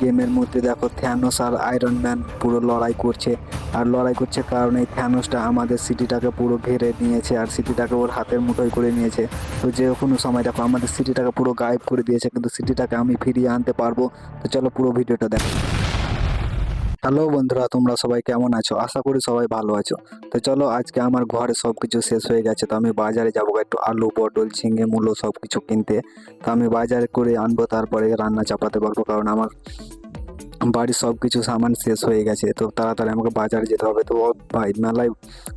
গেমের মধ্যে দেখো থ্যানোস আর আয়রন ম্যান পুরো লড়াই করছে। আর লড়াই করছে কারণ এই থ্যানোসটা আমাদের সিটিটাকে পুরো ঘেরে নিয়েছে আর সিটিটাকে ওর হাতের মুঠোয় করে নিয়েছে। তো যে কোনো সময় দেখো আমাদের সিটিটাকে পুরো গায়েব করে দিয়েছে, কিন্তু সিটিটাকে আমি ফিরিয়ে আনতে পারব। তো চলো পুরো ভিডিওটা দেখো। হ্যালো বন্ধুরা, তোমরা সবাই কেমন আছো? আশা করি সবাই ভালো আছো। তো চলো, আজকে আমার ঘরে সব কিছু শেষ হয়ে গেছে। তো আমি বাজারে যাব একটু আলু, পটল, ঝিঙে, মূলো সব কিছু কিনতে। তো আমি বাজারে করে আনব, তারপরে রান্না চাপাতে পারব, কারণ আমার বাড়ির সব কিছু সামান শেষ হয়ে গেছে। তো তাড়াতাড়ি আমাকে বাজারে যেতে হবে। তো ভাই, মেলায়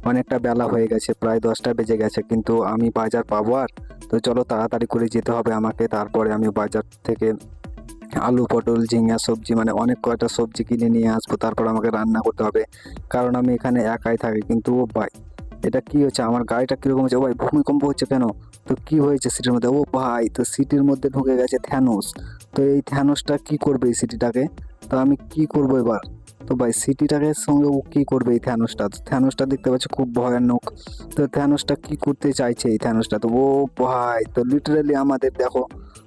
অনেকটা বেলা হয়ে গেছে, প্রায় দশটা বেজে গেছে, কিন্তু আমি বাজার পাবো আর? তো চলো, তাড়াতাড়ি করে যেতে হবে আমাকে। তারপরে আমি বাজার থেকে আলু, পটল, ঝিঙা, সবজি মানে অনেক কয়টা সবজি কিনে নিয়ে আসব, তারপর আমাকে রান্না করতে হবে। কারণ আমি এখানে একাই থাকি, কিন্তু ও ভাই, এটা কি হচ্ছে? আমার গাড়িটা কীরকম হচ্ছে? ও ভাই, ভূমিকম্প হচ্ছে কেন? তো কি হয়েছে সিটির মধ্যে? ও ভাই, তো সিটির মধ্যে ঢুকে গেছে থ্যানোস। তো এই থ্যানোসটা কি করবে এই সিটিটাকে? তো আমি কি করব এবার? তো ভাই সিটিটাকে সঙ্গে ও কী করবে এই থ্যানোসটা? থ্যানোসটা দেখতে পাচ্ছি খুব ভয়ানক। তো থ্যানোসটা কি করতে চাইছে এই থ্যানোসটা? তো ও ভাই, তো লিটারালি আমাদের দেখো,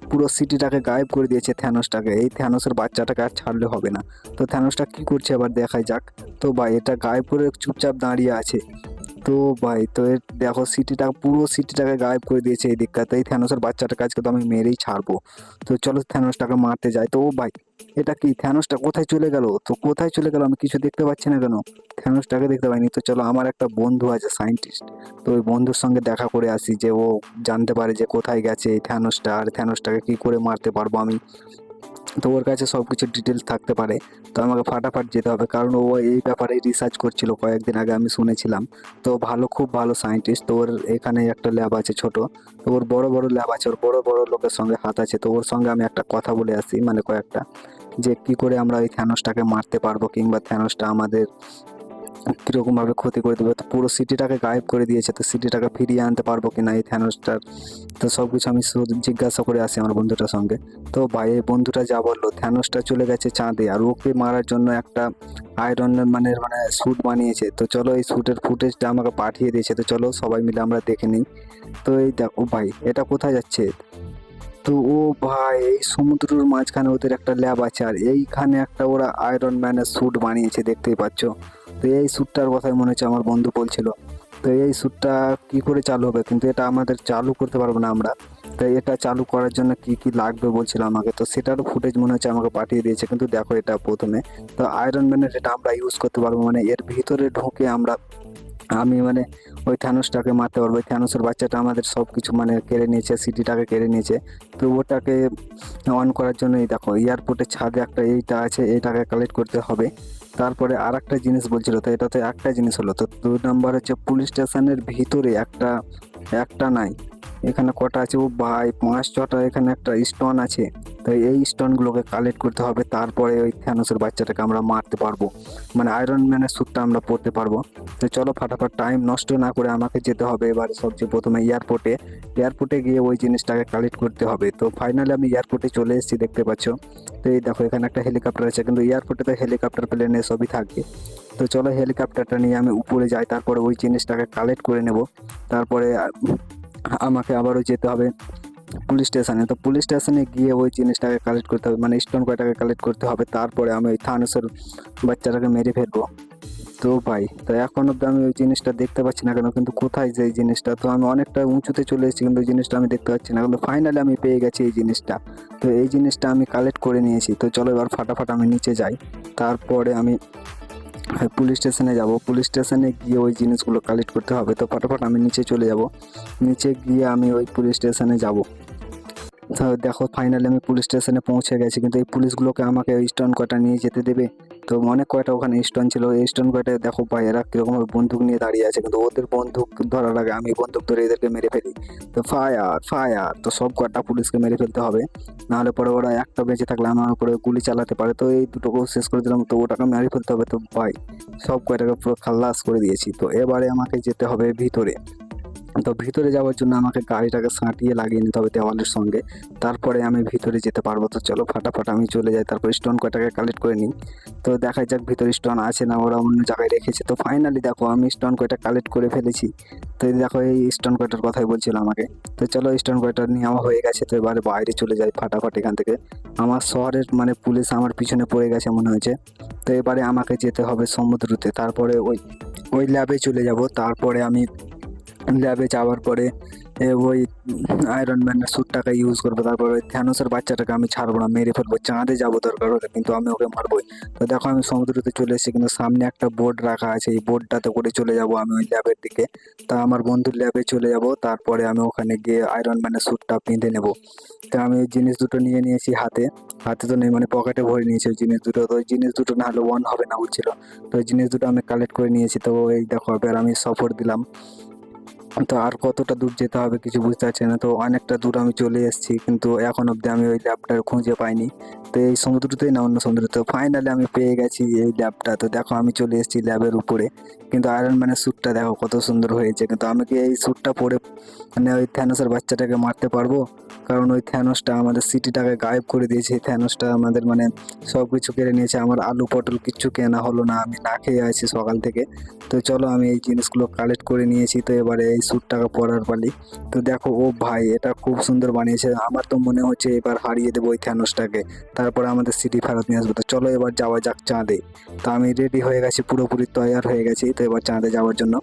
পুরো সিটিটাকে গায়েব করে দিয়েছে থ্যানোসটাকে। এই থ্যানোসের বাচ্চাটাকে আর ছাড়লে হবে না। তো থ্যানোসটা কি করছে? আবার দেখাই যাক। তো ভাই, এটা গায়েব করে চুপচাপ দাঁড়িয়ে আছে। তো ভাই, তো এর দেখো সিটিটা, পুরো সিটিটাকে গায়েব করে দিয়েছে এই দিকটা তো এই থ্যানোসের বাচ্চাটাকে আজকে তো আমি মেরেই ছাড়বো। তো চলো থ্যানোসটাকে মারতে যাই। তো ভাই, এটা কি? থ্যানোসটা কোথায় চলে গেল? তো কোথায় চলে গেল? আমি কিছু দেখতে পাচ্ছি না কেন? থ্যানোসটাকে দেখতে পাইনি। তো চলো, আমার একটা বন্ধু আছে সায়েন্টিস্ট। তো ওই বন্ধুর সঙ্গে দেখা করে আসি যে ও জানতে পারে যে কোথায় গেছে এই থ্যানোসটা, আর থ্যানোসটাকে কি করে মারতে পারব আমি। তো ওর কাছে সব কিছু ডিটেলস থাকতে পারে। তো আমাকে ফাটাফাট যেতে হবে, কারণ ও এই ব্যাপারে রিসার্চ করছিল কয়েকদিন আগে, আমি শুনেছিলাম। তো ভালো, খুব ভালো সায়েন্টিস্ট তো ওর এখানে একটা ল্যাব আছে ছোট। তো ওর বড় বড় ল্যাব আছে, ওর বড় বড় লোকের সঙ্গে হাত আছে। তো ওর সঙ্গে আমি একটা কথা বলে আসি মানে কয়েকটা। যে কি করে আমরা ওই থ্যানোসটাকে মারতে পারব, কিংবা থ্যানোসটা আমাদের কীরকম ভাবে ক্ষতি করে দেবে? তো পুরো সিটিটাকে গায়েব করে দিয়েছে। তো সিটিটাকে ফিরিয়ে আনতে পারব কি না এই থ্যানোসটার? তো সব কিছু আমি জিজ্ঞাসা করে আসি আমার বন্ধুটার সঙ্গে। তো ভাই, এই বন্ধুটা যা বলল, থ্যানোসটা চলে গেছে চাঁদে। আর ওকে মারার জন্য একটা আয়রন মানে মানে স্যুট বানিয়েছে। তো চলো এই স্যুটের ফুটেজটা আমাকে পাঠিয়ে দিয়েছে। তো চলো সবাই মিলে আমরা দেখে নিই। তো এই দেখো ভাই, এটা কোথায় যাচ্ছে? তো ও ভাই, এই সমুদ্রের মাঝখানে ওদের একটা ল্যাব আছে আর এইখানে একটা ওরা আয়রন ম্যানের স্যুট বানিয়েছে, দেখতেই পাচ্ছ। তো এই স্যুটটার কথাই মনে হচ্ছে আমার বন্ধু বলছিল। তো এই স্যুটটা কি করে চালু হবে? কিন্তু এটা আমাদের চালু করতে পারব না আমরা। তো এটা চালু করার জন্য কি কি লাগবে বলছিল আমাকে। তো সেটারও ফুটেজ মনে হচ্ছে আমাকে পাঠিয়ে দিয়েছে, কিন্তু দেখো এটা প্রথমে। তো আয়রন ম্যানের এটা আমরা ইউজ করতে পারব মানে এর ভিতরে ঢুকে আমরা আমি মানে ওই থানুসটাকে মারতে পারব। ওই থানুসের বাচ্চাটা আমাদের সব কিছু মানে কেড়ে নিয়েছে, সিটিটাকে কেড়ে নিয়েছে। তো ওটাকে অন করার জন্য এই দেখো এয়ারপোর্টের ছাদে একটা এইটা আছে এইটাকে কালেক্ট করতে হবে। তারপরে আর একটা জিনিস বলছিল, তো এটা তো একটা জিনিস হলো, তো দুই নম্বর হচ্ছে পুলিশ স্টেশনের ভিতরে একটা একটা নাই। এখানে কটা আছে? ও ভাই, পাঁচ, ছটা, এখানে একটা স্টোন আছে। তো এই স্টোনগুলোকে কালেক্ট করতে হবে। তারপরে ওই থ্যানোসের বাচ্চাটাকে আমরা মারতে পারব। মানে আয়রন ম্যানের স্যুটটা আমরা পরতে পারব। তো চলো ফাটাফাট টাইম নষ্ট না করে আমাকে যেতে হবে এবার সবচেয়ে প্রথমে এয়ারপোর্টে এয়ারপোর্টে গিয়ে ওই জিনিসটাকে কালেক্ট করতে হবে। তো ফাইনালি আমি এয়ারপোর্টে চলে এসেছি, দেখতে পাচ্ছ। তো এই দেখো, এখানে একটা হেলিকপ্টার আছে। কিন্তু এয়ারপোর্টে তো হেলিকপ্টার প্লেনে সবই থাকবে। তো চলো হেলিকপ্টারটা নিয়ে আমি উপরে যাই। তারপরে ওই জিনিসটাকে কালেক্ট করে নেব। তারপরে আমাকে আবারও যেতে হবে পুলিশ স্টেশনে। তো পুলিশ স্টেশনে গিয়ে ওই জিনিসটাকে কালেক্ট করতে হবে মানে স্টোন কয়টাকে কালেক্ট করতে হবে। তারপরে আমি ওই থানুসের বাচ্চাটাকে মেরে ফেলব। তো ভাই, তো এখন অব্দি আমি ওই জিনিসটা দেখতে পাচ্ছি না কেন, কিন্তু কোথায় যে জিনিসটা? তো আমি অনেকটা উঁচুতে চলে এসেছি, কিন্তু ওই জিনিসটা আমি দেখতে পাচ্ছি না। কিন্তু ফাইনালি আমি পেয়ে গেছি এই জিনিসটা। তো এই জিনিসটা আমি কালেক্ট করে নিয়েছি। তো চলো এবার ফাটাফাট আমি নিচে যাই। তারপরে আমি পুলিশ স্টেশনে যাব। পুলিশ স্টেশনে গিয়ে ওই জিনিসগুলো কালেক্ট করতে হবে। তো ফটাফট আমি নিচে চলে যাব। নিচে গিয়ে আমি ওই পুলিশ স্টেশনে যাব। দেখো ফাইনালি আমি পুলিশ স্টেশনে পৌঁছে গেছি। কিন্তু এই পুলিশগুলোকে আমাকে স্টোন কয়টা নিয়ে যেতে দেবে। তো অনেক কয়টা ওখানে স্টোন ছিল? এই স্টোন কয়টা দেখো ভাই, এরা কীরকম বন্দুক নিয়ে দাঁড়িয়ে আছে। কিন্তু ওদের বন্দুক ধরার আগে আমি বন্দুক ধরে এদেরকে মেরে ফেলি। তো ফায়ার ফায়ার তো সব কয়টা পুলিশকে মেরে ফেলতে হবে। নাহলে পরে ওরা একটা বেঁচে থাকলে আমার উপরে গুলি চালাতে পারে। তো এই দুটোকেও শেষ করে দিলাম। তো ওটাকে মেরে ফেলতে হবে। তো ভাই, সব কয়টাকে পুরো খাল্লাস করে দিয়েছি। তো এবারে আমাকে যেতে হবে ভিতরে। তো ভিতরে যাওয়ার জন্য আমাকে গাড়িটাকে সাঁটিয়ে লাগিয়ে নিতে হবে দেওয়ালের সঙ্গে। তারপরে আমি ভিতরে যেতে পারব। তো চলো ফাটাফাট আমি চলে যাই, তারপর স্টোন কয়টাকে কালেক্ট করে নিই। তো দেখা যাক ভিতরে স্টোন আছে না ওরা অন্য জায়গায় রেখেছে। তো ফাইনালি দেখো আমি স্টোন কয়টা কালেক্ট করে ফেলেছি। তো দেখো এই স্টোন কয়টার কথাই বলছিল আমাকে। তো চলো স্টোন কয়টা নেওয়া হয়ে গেছে। তো এবারে বাইরে চলে যাই ফাটাফাট এখান থেকে। আমার শহরের মানে পুলিশ আমার পিছনে পড়ে গেছে মনে হয়েছে। তো এবারে আমাকে যেতে হবে সমুদ্রতে। তারপরে ওই ওই ল্যাবে চলে যাব। তারপরে আমি ল্যাবে যাওয়ার পরে ওই আয়রন ম্যানের স্যুটটাকে ইউজ করব। তারপর ওই থ্যানোসের বাচ্চাটাকে আমি ছাড়বো না, মেরে ফেলব, চাঁদে যাব দরকার হলে, কিন্তু আমি ওকে মারবোই। তো দেখো আমি সমুদ্রতে চলে এসেছি, কিন্তু সামনে একটা বোর্ড রাখা আছে, এই বোর্ডটাতে করে চলে যাব আমি ওই ল্যাবের দিকে। তা আমার বন্ধুর ল্যাবে চলে যাব, তারপরে আমি ওখানে গিয়ে আয়রন ম্যানের স্যুটটা পিঁধে নেব। তো আমি ওই জিনিস দুটো নিয়ে নিয়েছি হাতে। হাতে তো নেই মানে পকেটে ভরে নিয়েছি ওই জিনিস দুটো। তো ওই জিনিস দুটো না হলে ওয়ান হবে না বলছিল। তো ওই জিনিস দুটো আমি কালেক্ট করে নিয়েছি। তো এই দেখো, এবার আমি সফর দিলাম। তো আর কতটা দূর যেতে হবে কিছু বুঝতে পারছি না। তো অনেকটা দূর আমি চলে এসেছি, কিন্তু এখন অবধি আমি ওই ল্যাবটা খুঁজে পাইনি। তো এই সমুদ্রতেই না, অন্য সমুদ্র। তো ফাইনালি আমি পেয়ে গেছি এই ল্যাবটা তো দেখো আমি চলে এসেছি ল্যাবের উপরে। কিন্তু আয়রন ম্যানের স্যুটটা দেখো কত সুন্দর হয়েছে। কিন্তু আমি কি এই স্যুটটা পরে মানে ওই থ্যানোসের বাচ্চাটাকে মারতে পারব? কারণ ওই থ্যানোসটা আমাদের সিটিটাকে গায়েব করে দিয়েছে। থ্যানোসটা আমাদের মানে সব কিছু কেড়ে নিয়েছে। আমার আলু পটল কিচ্ছু কেনা হলো না। আমি না খেয়ে আছি সকাল থেকে। তো চলো আমি এই জিনিসগুলো কালেক্ট করে নিয়েছি। তো এবারে এই স্যুটটাকে পরার পালি তো দেখো, ও ভাই এটা খুব সুন্দর বানিয়েছে। আমার তো মনে হচ্ছে এবার হারিয়ে দেবো ওই থ্যানোসটাকে তারপরে আমাদের সিটি ফেরত নিয়ে আসব। তো চলো এবার যাওয়া যাক চাঁদে। তো আমি রেডি হয়ে গেছি, পুরোপুরি তৈয়ার হয়ে গেছি তো এবার চাঁদে যাওয়ার জন্য।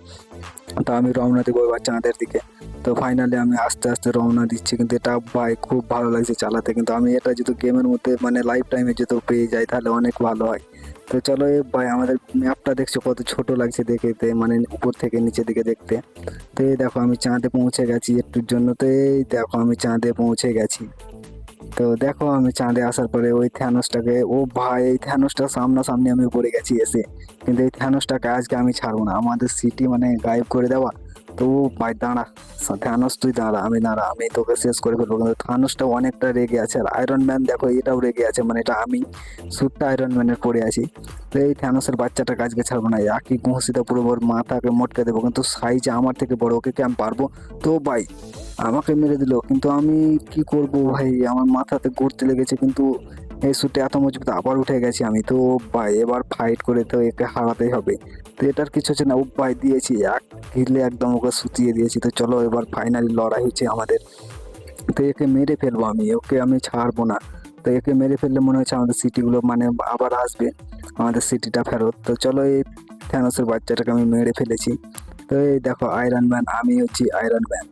তো আমি রওনা দেবো এবার চাঁদের দিকে। তো ফাইনালি আমি আস্তে আস্তে রওনা দিচ্ছি। কিন্তু এটা ভাই খুব ভালো লাগছে চালাতে। কিন্তু আমি এটা যদি গেমের মধ্যে মানে লাইফ টাইমে যদি পেয়ে যাই, তাহলে অনেক ভালো হয়। তো চলো ভাই, আমাদের ম্যাপটা দেখছ, কত ছোট লাগছে দেখতে মানে উপর থেকে নিচে দিকে দেখতে। তো এই দেখো, আমি চাঁদে পৌঁছে গেছি একটুর জন্য। তো এই দেখো, আমি চাঁদে পৌঁছে গেছি। তো দেখো, আমি চাঁদে আসার পরে ওই থ্যানোসটাকে ও ভাই, এই থ্যানোসটা সামনাসামনি আমি পড়ে গেছি এসে। কিন্তু এই থ্যানোসটাকে আজকে আমি ছাড়বো না। আমাদের সিটি মানে গায়েব করে দেওয়া। তো ভাই, দাঁড়া। থ্যানোস তুই দাঁড়া, আমি দাঁড়া, আমি তোকে শেষ করে ফেলব। কিন্তু থ্যানোসটা অনেকটা রেগে আছে। আর আয়রন ম্যান দেখো, এটাও রেগে আছে। মানে এটা আমি স্যুটটা আয়রন ম্যানের পরে আছি। তো এই থ্যানোসের বাচ্চাটা আজকে ছাড়বো না। একই ঘুষিতে পুরো ওর মাথাকে মটকে দেবো। কিন্তু সাইজ আমার থেকে বড়, ওকে কি আমি পারব? তো ভাই, আমাকে মেরে দিল। কিন্তু আমি কি করব ভাই? আমার মাথাতে গড়তে লেগেছে। কিন্তু এই স্যুটে এত মজবুত আবার উঠে গেছি আমি, তো ভাই এবার ফাইট করে তো একে হারাতেই হবে। তো এটার কিছু হচ্ছে না, উপায় দিয়েছি, এক হিলে একদম ওকে সুতিয়ে দিয়েছি। তো চলো এবার ফাইনালি লড়াই হচ্ছে আমাদের। তো একে মেরে ফেলব আমি, ওকে আমি ছাড়বো না। তো একে মেরে ফেললে মনে হচ্ছে আমাদের সিটিগুলো মানে আবার আসবে, আমাদের সিটিটা ফেরত। তো চলো এই থ্যানোসের বাচ্চাটাকে আমি মেরে ফেলেছি। তো এই দেখো আয়রন ম্যান আমি হচ্ছি আয়রন ম্যান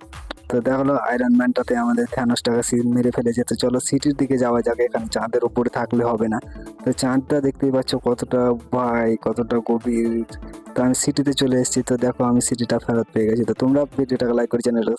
তো দেখা দেখল আয়রন ম্যানটাতে আমাদের থ্যানোসটাকে সিট মেরে ফেলেছে। তো চলো সিটির দিকে যাওয়া যাক, এখানে চাঁদের উপরে থাকলে হবে না। তো চাঁদটা দেখতেই পাচ্ছ কতটা ভাই, কতটা গভীর। তো আমি সিটিতে চলে এসেছি, তো দেখো আমি সিটিটা ফেরত পেয়ে গেছি। তো তোমরা ভিডিওটাকে লাইক করে চ্যানেলটা